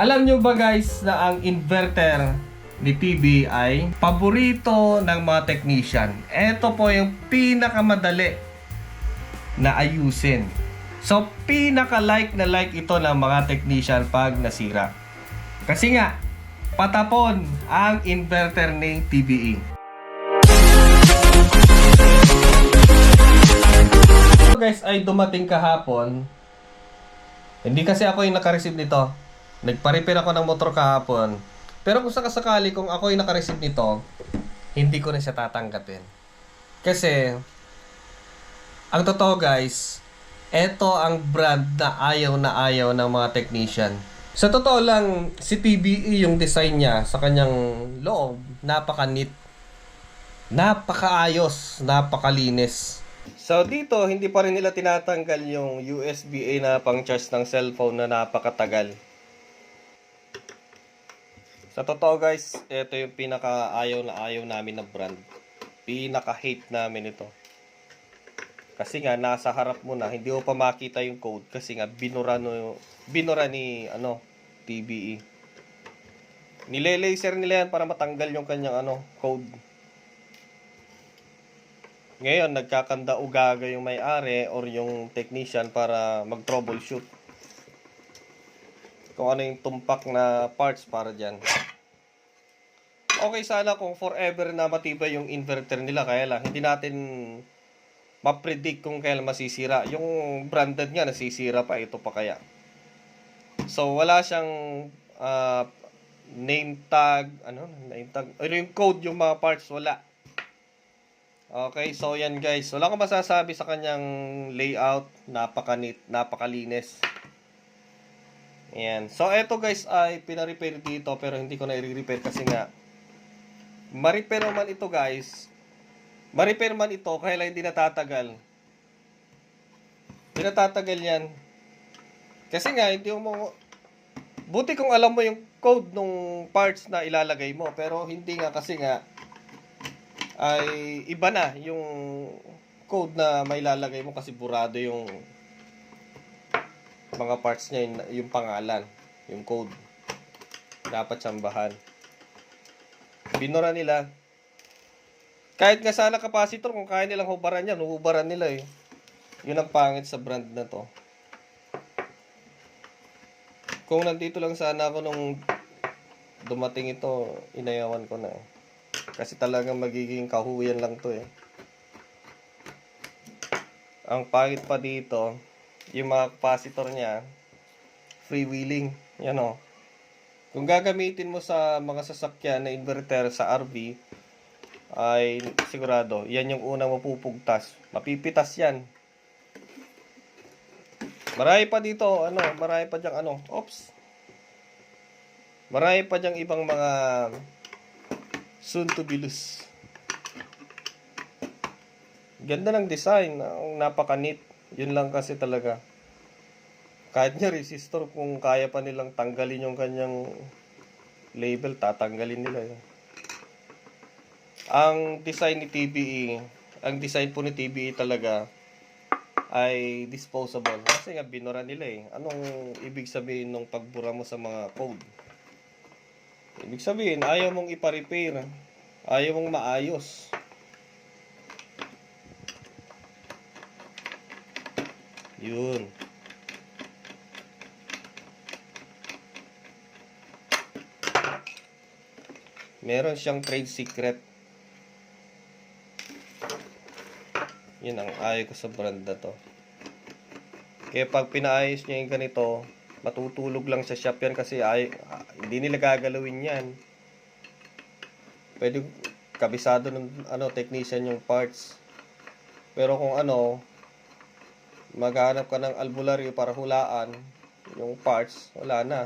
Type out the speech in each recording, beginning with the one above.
Alam nyo ba guys na ang inverter ni TB ay paborito ng mga technician. Ito po yung pinakamadali na ayusin. So, pinaka-like na like ito ng mga technician pag nasira. Kasi nga, patapon ang inverter ni TBE. So guys, ay dumating kahapon. Hindi kasi ako yung naka-receive nito. Nagpa-repair ako ng motor kahapon. Pero kung sakasakali kung ako yung naka-receive nito, hindi ko na siya tatanggapin. Kasi, ang totoo guys, ito ang brand na ayaw na ayaw ng mga technician. Sa totoo lang, si TBE yung design niya sa kanyang loob, napaka-neat. Napakaayos, napakalinis. So dito, hindi pa rin nila tinatanggal yung USB-A na pang-charge ng cellphone na napakatagal. Sa totoo guys, ito yung pinaka ayaw na ayaw namin na brand. Pinaka hate namin ito. Kasi nga nasa harap mo na, hindi mo pa makita yung code kasi nga binura no binura ni ano TBE. Nile-laser nila yan para matanggal yung kanyang ano code. Ngayon, nagkakanda ugaga yung may-ari or yung technician para mag-troubleshoot. Kung ano yung tumpak na parts para dyan. Okay sana kung forever na matibay yung inverter nila. Kaya lang, hindi natin ma-predict kung kailan masisira. Yung branded nga nasisira pa, ito pa kaya. So, wala siyang ah, name tag, ano, name tag, or yung code, yung mga parts, wala. Okay, so yan guys. Wala akong masasabi sa kanyang layout. Napaka-neat, napakalinis. Ayan. So, eto guys ay pina-repair dito pero hindi ko na i-repair kasi nga ma-repair man ito guys. Ma-repair man ito kaya hindi natatagal. Hindi natatagal yan. Kasi nga, hindi mo... Buti kung alam mo yung code nung parts na ilalagay mo. Pero hindi nga kasi nga ay iba na yung code na may lalagay mo kasi burado yung mga parts niya yung, yung pangalan, yung code. Dapat sambahan. Binura nila. Kahit nga sana capacitor, kung kaya nilang hubaran yan, hubaran nila eh. Yun ang pangit sa brand na to. Kung nandito lang sana ako nung dumating ito, inayawan ko na eh. Kasi talagang magiging kahuyan lang to eh. Ang pangit pa dito, yung mga capacitor niya, freewheeling. Yan o. Kung gagamitin mo sa mga sasakyan na inverter sa RV, ay sigurado, yan yung unang mapupugtas. Mapipitas yan. Marami pa dito, ano, marami pa diyang ano, oops. Marami pa diyang ibang mga soon to be loose. Ganda ng design, napaka-neat. Yun lang kasi talaga. Kahit niya resistor, kung kaya pa nilang tanggalin yung kanyang label, tatanggalin nila yun. Ang design ni TBE, ang design po ni TBE talaga ay disposable. Kasi nga binura nila eh. Anong ibig sabihin ng pagbura mo sa mga code? Ibig sabihin, ayaw mong ipa-repair. Ayaw mong maayos. Yun. Meron siyang trade secret. Yun ang ayaw ko sa brand na to. Kaya pag pinaayos niya yung ganito, matutulog lang sa shop yan kasi ay, hindi nila gagalawin yan. Pwede kabisado ng ano, technician yung parts. Pero kung ano, maghanap ka ng albularyo para hulaan yung parts, wala na.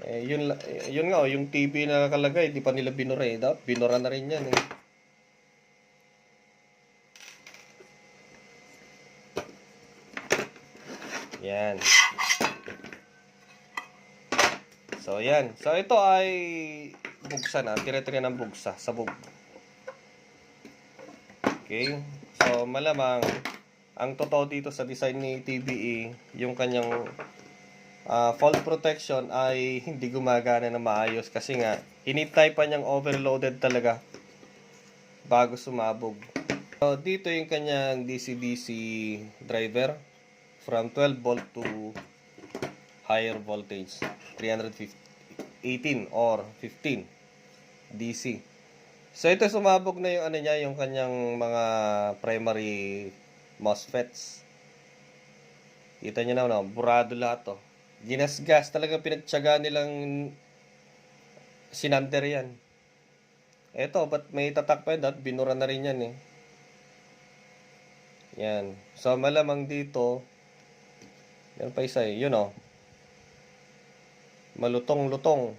Eh, yun, eh, yun nga, oh, yung TV na nakalagay, di pa nila binura eh. Dapat binura na rin yan eh. Yan. So, yan. So, ito ay bugsa na. Tira-tira ng bugsa sa bug. Okay. So, malamang ang totoo dito sa design ni TBE, yung kanyang ah, fault protection ay hindi gumagana na maayos kasi nga hinintay pa niyang overloaded talaga bago sumabog. So, dito yung kanyang DC-DC driver from 12 volt to higher voltage 315 18 or 15 DC. So ito sumabog na yung ano niya, yung kanyang mga primary MOSFETs. Kita niyo na, no? burado lahat to. Ginasgas talaga pinagtyaga nilang sinander yan. Eto, ba't may tatak pa yun? At binura na rin yan eh. Yan. So malamang dito, yan pa isa eh. Yun oh. Malutong-lutong.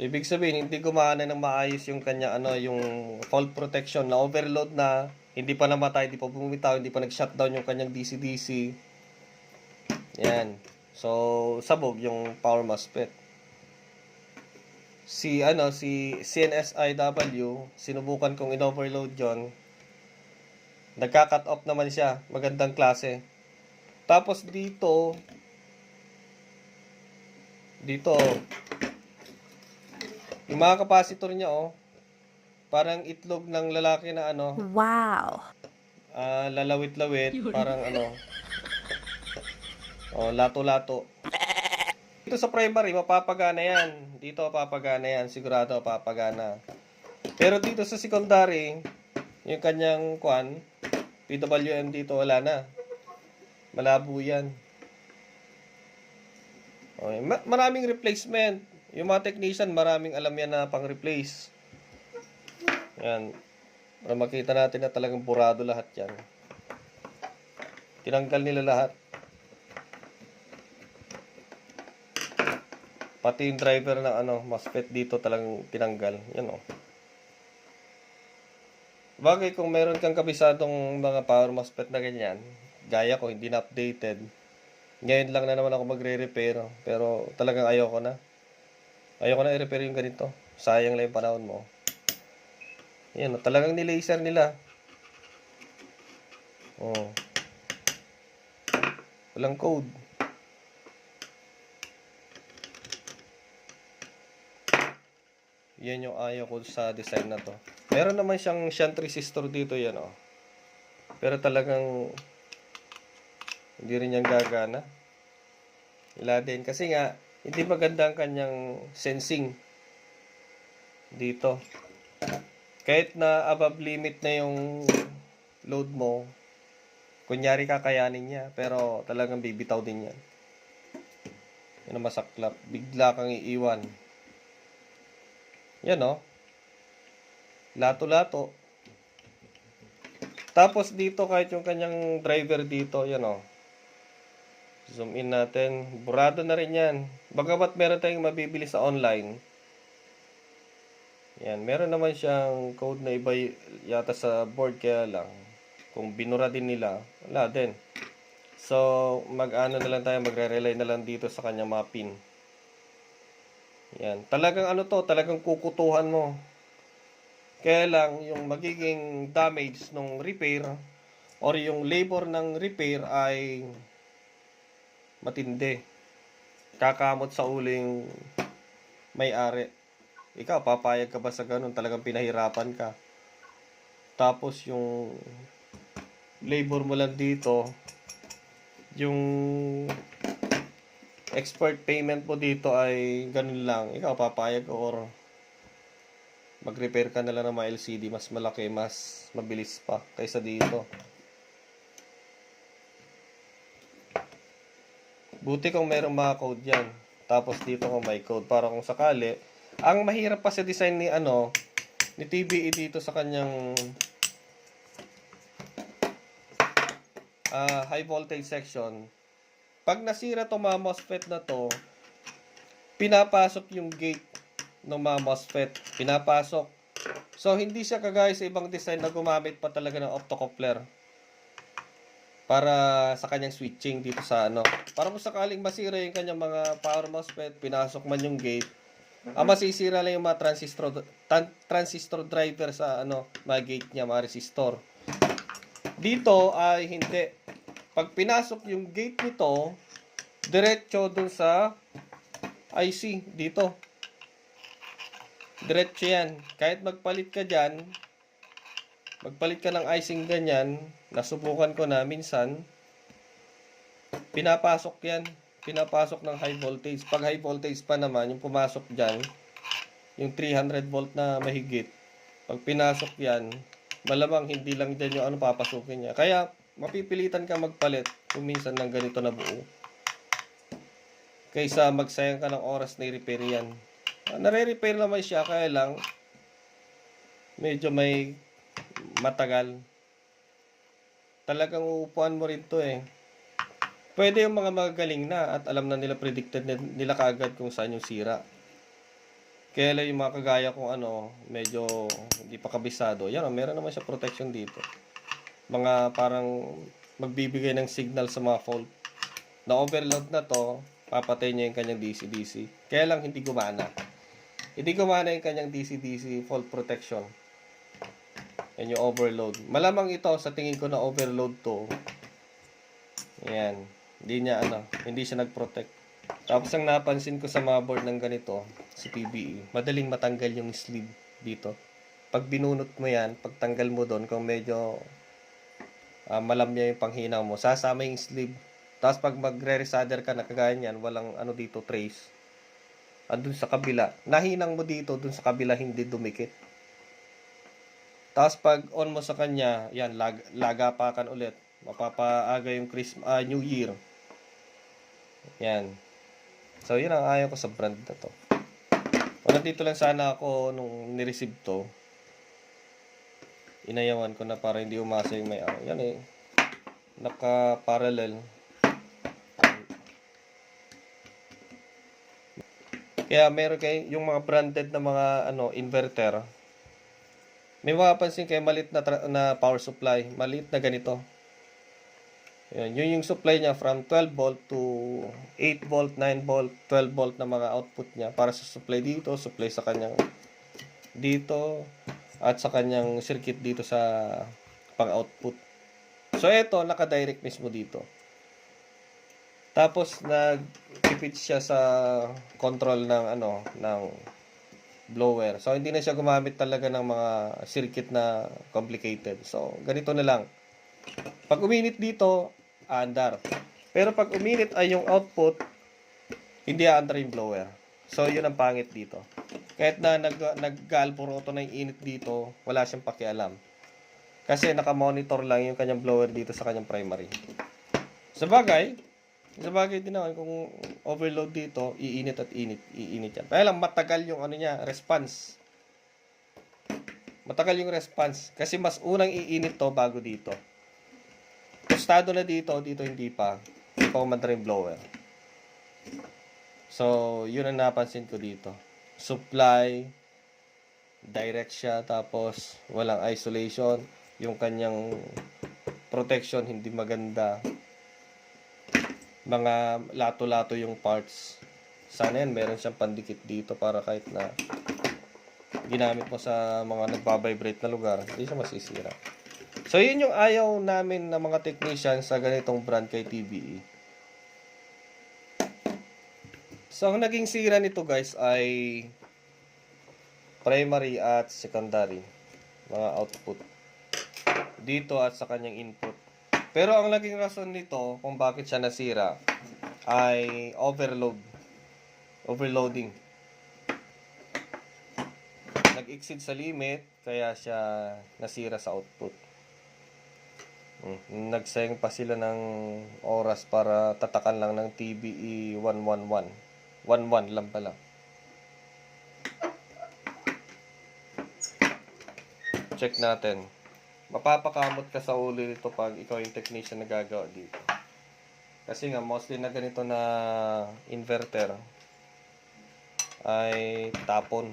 Ibig sabihin, hindi gumana ng maayos yung kanya, ano, yung fault protection na overload na, hindi pa namatay, hindi pa bumitaw, hindi pa nag-shutdown yung kanyang DC-DC. Yan. So, sabog yung power MOSFET. Si, ano, si CNSIW, sinubukan kong in-overload yon Nagka-cut off naman siya. Magandang klase. Tapos dito, dito, yung mga capacitor niya, oh, parang itlog ng lalaki na ano, Wow. ah, lalawit-lawit, parang ano, oh, lato-lato. Dito sa primary, mapapagana yan. Dito mapapagana yan, sigurado mapapagana. Pero dito sa secondary, yung kanyang kwan, PWM dito wala na. Malabo yan. Okay. Ma- maraming replacement. Yung mga technician, maraming alam yan na pang-replace. Yan. Para makita natin na talagang burado lahat yan. Tinanggal nila lahat. Pati yung driver ng ano, MOSFET dito talagang tinanggal. Yan o. Bagay kung meron kang kabisadong mga power MOSFET na ganyan, gaya ko, hindi na updated. Ngayon lang na naman ako magre-repair, pero talagang ayoko na. Ayoko na i-repair yung ganito. Sayang lang yung panahon mo. Yan, talagang nilaser nila. Oh. Walang code. Yan yung ayaw ko sa design na to. Meron naman siyang shunt resistor dito yan oh. Pero talagang hindi rin yan gagana. Wala din. Kasi nga, hindi maganda ang kanyang sensing dito. Kahit na above limit na yung load mo, kunyari kakayanin niya, pero talagang bibitaw din yan. Yan ang masaklap. Bigla kang iiwan. Yan oh. Lato-lato. Tapos dito kahit yung kanyang driver dito, yan oh. Zoom in natin. Burado na rin yan. Bagamat meron tayong mabibili sa online. Yan, meron naman siyang code na iba yata sa board kaya lang. Kung binura din nila, wala din. So, mag-ano na lang tayo, magre-rely na lang dito sa kanyang mga pin. Yan. Talagang ano to, talagang kukutuhan mo. Kaya lang, yung magiging damage ng repair or yung labor ng repair ay matindi. Kakamot sa uling may-ari. Ikaw, papayag ka ba sa ganun? Talagang pinahirapan ka. Tapos yung labor mo lang dito, yung export payment mo dito ay ganun lang. Ikaw, papayag or mag-repair ka na lang ng mga LCD. Mas malaki, mas mabilis pa kaysa dito. Buti kung merong mga code yan. Tapos dito kung may code. Para kung sakali. Ang mahirap pa sa design ni ano, ni TBE dito sa kanyang ah, high voltage section. Pag nasira to mga MOSFET na to, pinapasok yung gate ng mga MOSFET. Pinapasok. So, hindi siya kagaya sa ibang design na gumamit pa talaga ng optocoupler para sa kanyang switching dito sa ano. Para kung sakaling masira yung kanyang mga power MOSFET, pinasok man yung gate, ang masisira lang yung mga transistor transistor driver sa ano, mga gate niya, mga resistor. Dito ay hindi. Pag pinasok yung gate nito, diretso dun sa IC dito. Diretso yan. Kahit magpalit ka dyan, magpalit ka ng icing ganyan, nasubukan ko na minsan, pinapasok yan. Pinapasok ng high voltage. Pag high voltage pa naman, yung pumasok dyan, yung 300 volt na mahigit, pag pinasok yan, malamang hindi lang dyan yung ano papasukin niya. Kaya, mapipilitan ka magpalit kung minsan ng ganito na buo. Kaysa magsayang ka ng oras na i-repair yan. Ah, Nare-repair naman siya, kaya lang, medyo may matagal. Talagang uupuan mo rin to eh. Pwede yung mga magagaling na at alam na nila predicted nila kaagad kung saan yung sira. Kaya lang yung mga kagaya kung ano, medyo hindi pa kabisado. Yan, oh, meron naman siya protection dito. Mga parang magbibigay ng signal sa mga fault. Na overload na to, papatay niya yung kanyang DC-DC. Kaya lang hindi gumana. Hindi gumana yung kanyang DC-DC fault protection. Yan yung overload. Malamang ito, sa tingin ko na overload to. Yan. Hindi niya ano, hindi siya nag-protect. Tapos ang napansin ko sa mga board ng ganito, si PBE, madaling matanggal yung sleeve dito. Pag binunot mo yan, pag tanggal mo doon, kung medyo ah, malamya yung panghinaw mo, sasama yung sleeve. Tapos pag magre-resolder ka na kagaya walang ano dito trace. Andun sa kabila. Nahinang mo dito, dun sa kabila hindi dumikit. Tapos pag on mo sa kanya, yan, lag, lagapakan ulit. Mapapaaga yung Christmas, ah, New Year. Yan. So, yun ang ayaw ko sa brand na to. Kung nandito lang sana ako nung nireceive to, inayawan ko na para hindi umasa yung may araw. Yan eh. Naka-parallel. Kaya meron kayo yung mga branded na mga ano inverter. May mapapansin kayo malit na, na power supply, maliit na ganito. Yun, yun yung supply niya from 12 volt to 8 volt, 9 volt, 12 volt na mga output niya para sa supply dito, supply sa kanyang dito at sa kanyang circuit dito sa pang-output. So ito naka-direct mismo dito. Tapos nag-fit siya sa control ng ano ng blower. So hindi na siya gumamit talaga ng mga circuit na complicated. So ganito na lang. Pag uminit dito, aandar. Pero pag uminit ay yung output, hindi aandar yung blower. So, yun ang pangit dito. Kahit na nag, naggalporoto na yung init dito, wala siyang pakialam. Kasi nakamonitor lang yung kanyang blower dito sa kanyang primary. Sa bagay, sa bagay din naman, kung overload dito, iinit at init, iinit yan. Kaya lang matagal yung ano niya, response. Matagal yung response. Kasi mas unang iinit to bago dito. Tostado na dito, dito hindi pa. Umandar yung blower. So, yun ang napansin ko dito. Supply, direct siya, tapos walang isolation. Yung kanyang protection hindi maganda. Mga lato-lato yung parts. Sana yan, meron siyang pandikit dito para kahit na ginamit mo sa mga nagbabibrate na lugar, hindi siya masisira. So, yun yung ayaw namin na mga technician sa ganitong brand kay TBE. So, ang naging sira nito guys ay primary at secondary mga output dito at sa kanyang input. Pero ang naging rason nito kung bakit siya nasira ay overload. Overloading. Nag-exceed sa limit kaya siya nasira sa output. Mm, Nagsayang pa sila ng oras para tatakan lang ng TBE 111. 11 lang pala. Check natin. Mapapakamot ka sa ulo nito pag ikaw yung technician na gagawa dito. Kasi nga, mostly na ganito na inverter ay tapon.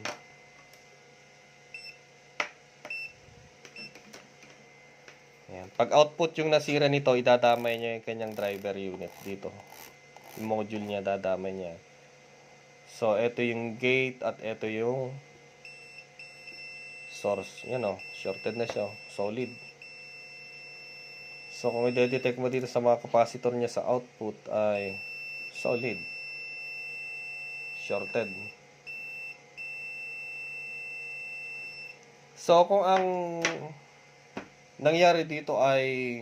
Ayan. Pag output yung nasira nito, idadamay niya yung kanyang driver unit dito. Yung module niya, dadamay niya. So, ito yung gate at ito yung source. Yan o, shorted na siya. oh. Solid. So, kung i-detect mo dito sa mga capacitor niya sa output ay Solid. Shorted. So, kung ang nangyari dito ay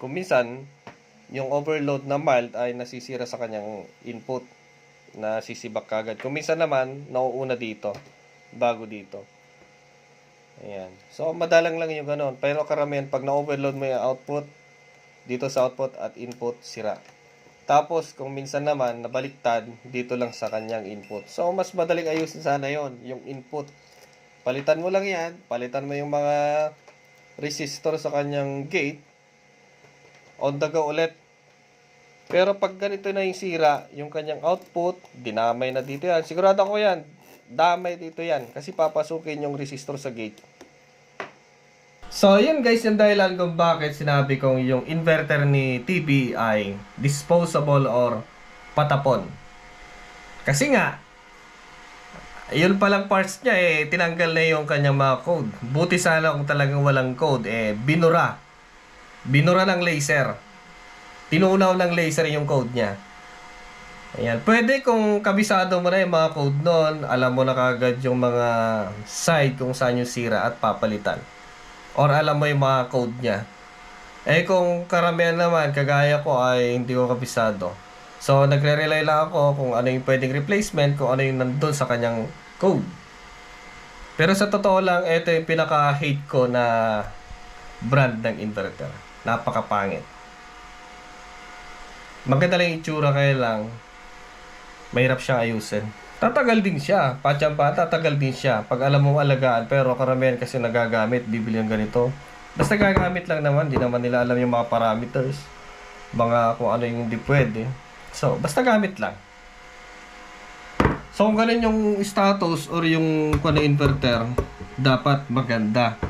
kung minsan yung overload na mild ay nasisira sa kanyang input na sisibak kagad. Kung minsan naman, nauuna dito bago dito. Ayan. So, madalang lang yung ganun. Pero karamihan, pag na-overload mo yung output, dito sa output at input, sira. Tapos, kung minsan naman, nabaliktad, dito lang sa kanyang input. So, mas madaling ayusin sana yon yung input. Palitan mo lang yan. Palitan mo yung mga resistor sa kanyang gate. On the go ulit. Pero pag ganito na yung sira, yung kanyang output, dinamay na dito yan. Sigurado ko yan, damay dito yan. Kasi papasukin yung resistor sa gate. So, yun guys, yung dahilan kung bakit sinabi kong yung inverter ni TP ay disposable or patapon. Kasi nga, yun palang parts niya eh, tinanggal na yung kanyang mga code. Buti sana kung talagang walang code, eh, binura. Binura ng laser. Tinunaw ng laser yung code niya. Ayan. Pwede kung kabisado mo na yung mga code nun, alam mo na kagad yung mga side kung saan yung sira at papalitan. Or alam mo yung mga code niya. Eh kung karamihan naman, kagaya ko ay hindi ko kabisado. So, nagre-rely lang ako kung ano yung pwedeng replacement, kung ano yung nandun sa kanyang code. Pero sa totoo lang, ito yung pinaka-hate ko na brand ng inverter. Napakapangit. Maganda lang itsura kaya lang mahirap siyang ayusin. Tatagal din siya. Patsampa, tatagal din siya. Pag alam mo alagaan, pero karamihan kasi nagagamit, bibili ng ganito. Basta gagamit lang naman, di naman nila alam yung mga parameters. Mga kung ano yung hindi pwede. So, basta gamit lang. So, kung ganun yung status or yung kung ano inverter, dapat maganda.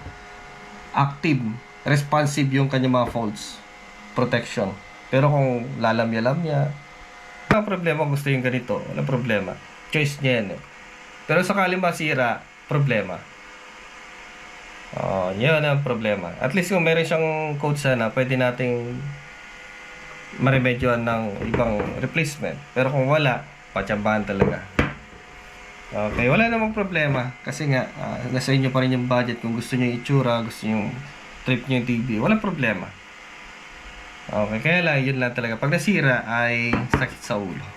Active, responsive yung kanya mga faults. Protection. Pero kung lalamya-lamya, walang problema gusto yung ganito. Walang problema. Choice niya yan eh. Pero sakali masira, problema. Oh, yun ang problema. At least kung meron siyang code sana, pwede nating maremedyoan ng ibang replacement. Pero kung wala, patsambahan talaga. Okay, wala namang problema. Kasi nga, ah, nasa inyo pa rin yung budget. Kung gusto nyo yung itsura, gusto nyo yung trip nyo yung TV, walang problema. Okay, kaya lang, yun lang talaga. Pag nasira, ay sakit sa ulo.